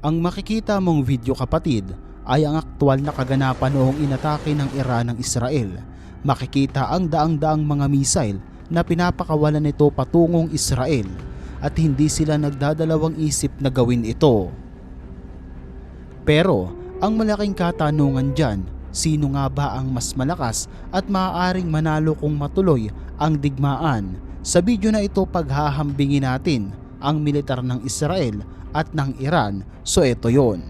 Ang makikita mong video kapatid ay ang aktwal na kaganapan noong inatake ng Iran ng Israel. Makikita ang daang-daang mga misail na pinapakawalan nito patungong Israel at hindi sila nagdadalawang isip na gawin ito. Pero ang malaking katanungan dyan, sino nga ba ang mas malakas at maaaring manalo kung matuloy ang digmaan? Sa video na ito paghahambingin natin ang militar ng Israel at ng Iran. So ito yon.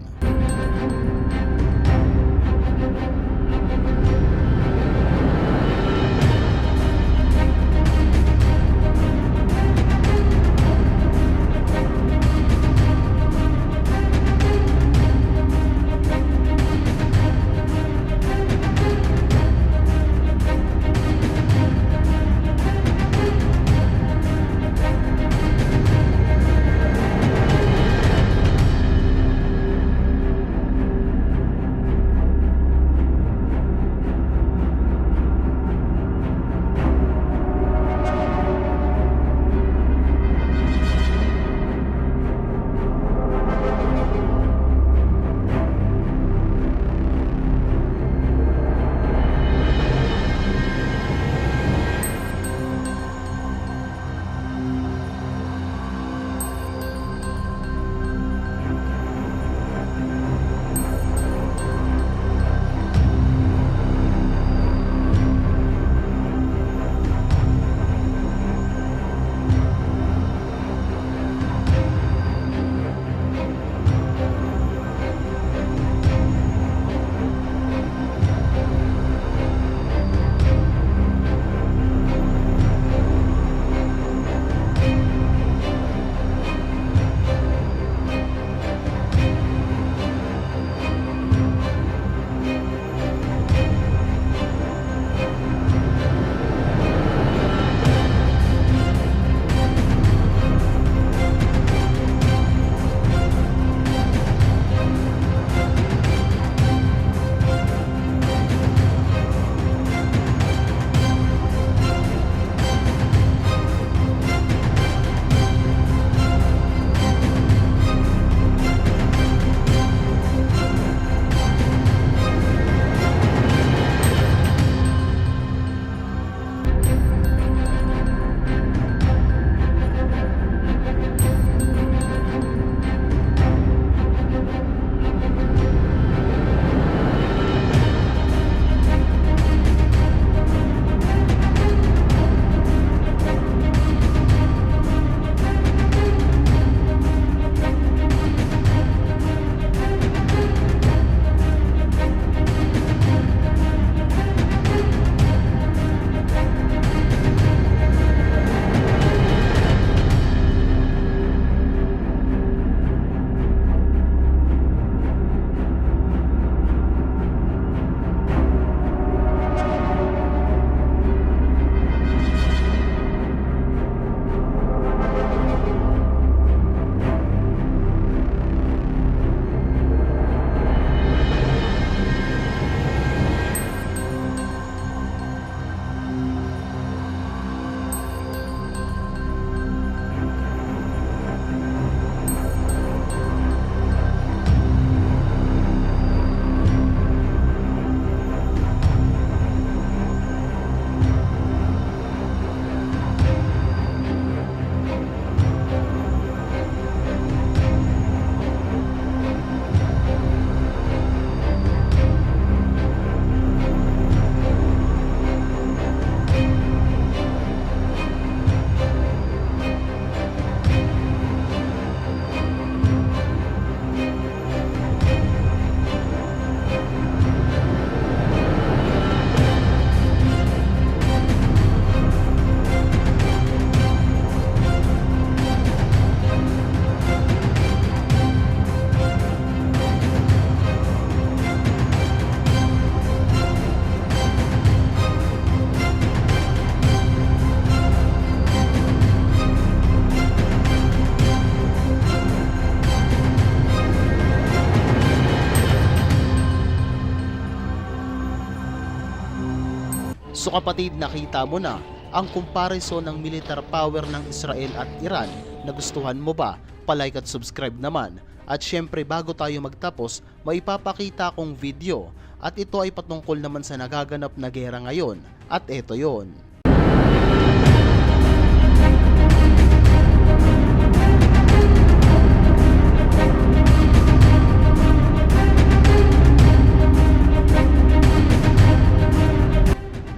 So kapatid, nakita mo na ang comparison ng militar power ng Israel at Iran. Nagustuhan mo ba? Palike at subscribe naman At syempre bago tayo magtapos, may ipapakita akong video at ito ay patungkol naman sa nagaganap na gera ngayon. At ito yon.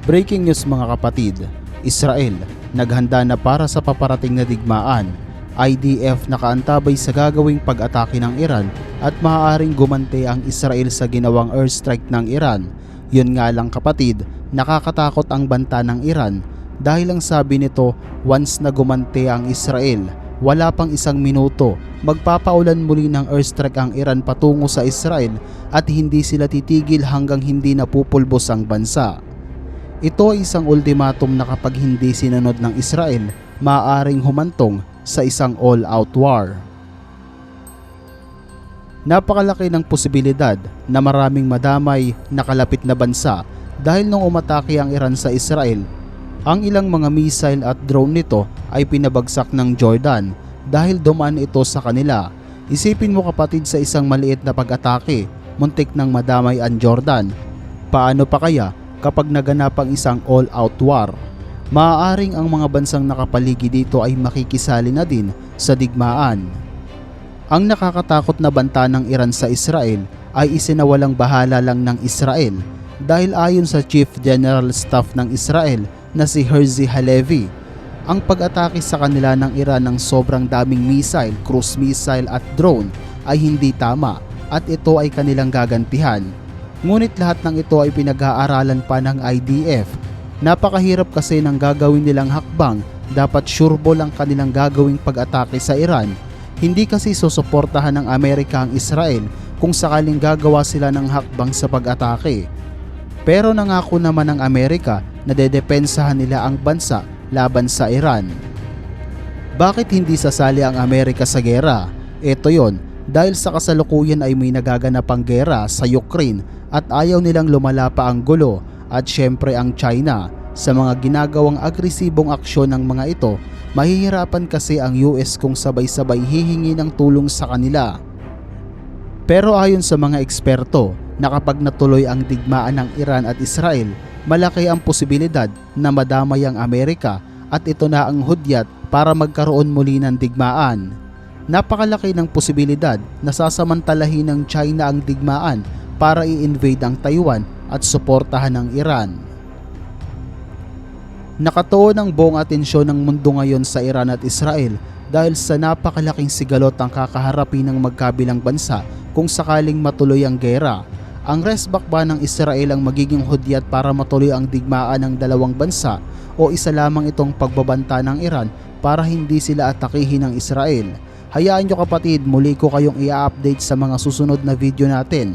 Breaking news mga kapatid, Israel naghanda na para sa paparating na digmaan. IDF nakaantabay sa gagawing pag-atake ng Iran at maaaring gumante ang Israel sa ginawang airstrike ng Iran. Yun nga lang kapatid, nakakatakot ang banta ng Iran dahil ang sabi nito once na gumante ang Israel, wala pang isang minuto, magpapaulan muli ng airstrike ang Iran patungo sa Israel at hindi sila titigil hanggang hindi napupulbos ang bansa. Ito ay isang ultimatum na kapag hindi sinunod ng Israel, maaaring humantong sa isang all-out war. Napakalaki ng posibilidad na maraming madamay na kalapit na bansa dahil nung umatake ang Iran sa Israel, ang ilang mga missile at drone nito ay pinabagsak ng Jordan dahil dumaan ito sa kanila. Isipin mo kapatid sa isang maliit na pag-atake, muntik nang madamay ang Jordan. Paano pa kaya kapag naganap ang isang all-out war. Maaaring ang mga bansang nakapaligid dito ay makikisali na din sa digmaan. Ang nakakatakot na banta ng Iran sa Israel ay isinawalang bahala lang ng Israel dahil ayon sa Chief General Staff ng Israel na si Herzi Halevi, ang pag-atake sa kanila ng Iran ng sobrang daming missile, cruise missile at drone ay hindi tama at ito ay kanilang gagantihan Ngunit lahat ng ito ay pinag-aaralan pa ng IDF. Napakahirap kasi ng gagawin nilang hakbang, dapat sureball ang kanilang gagawing pag-atake sa Iran. Hindi kasi susuportahan ng Amerika ang Israel kung sakaling gagawa sila ng hakbang sa pag-atake. Pero nangako naman ng Amerika na dedepensahan nila ang bansa laban sa Iran. Bakit hindi sasali ang Amerika sa gera? Ito yon, dahil sa kasalukuyan ay may nagaganapang gera sa Ukraine at ayaw nilang lumala pa ang gulo at syempre ang China. Sa mga ginagawang agresibong aksyon ng mga ito, mahihirapan kasi ang US kung sabay-sabay hihingi ng tulong sa kanila. Pero ayon sa mga eksperto, na kapag natuloy ang digmaan ng Iran at Israel, malaki ang posibilidad na madamay ang Amerika at ito na ang hudyat para magkaroon muli ng digmaan. Napakalaki ng posibilidad na sasamantalahin ng China ang digmaan para i-invade ang Taiwan at suportahan ng Iran. Nakatuon ang buong atensyon ng mundo ngayon sa Iran at Israel dahil sa napakalaking sigalot ang kakaharapin ng magkabilang bansa kung sakaling matuloy ang gera. Ang resback ba ng Israel ang magiging hudyat para matuloy ang digmaan ng dalawang bansa o isa lamang itong pagbabanta ng Iran para hindi sila atakihin ng Israel? Hayaan nyo kapatid, muli ko kayong i-update sa mga susunod na video natin.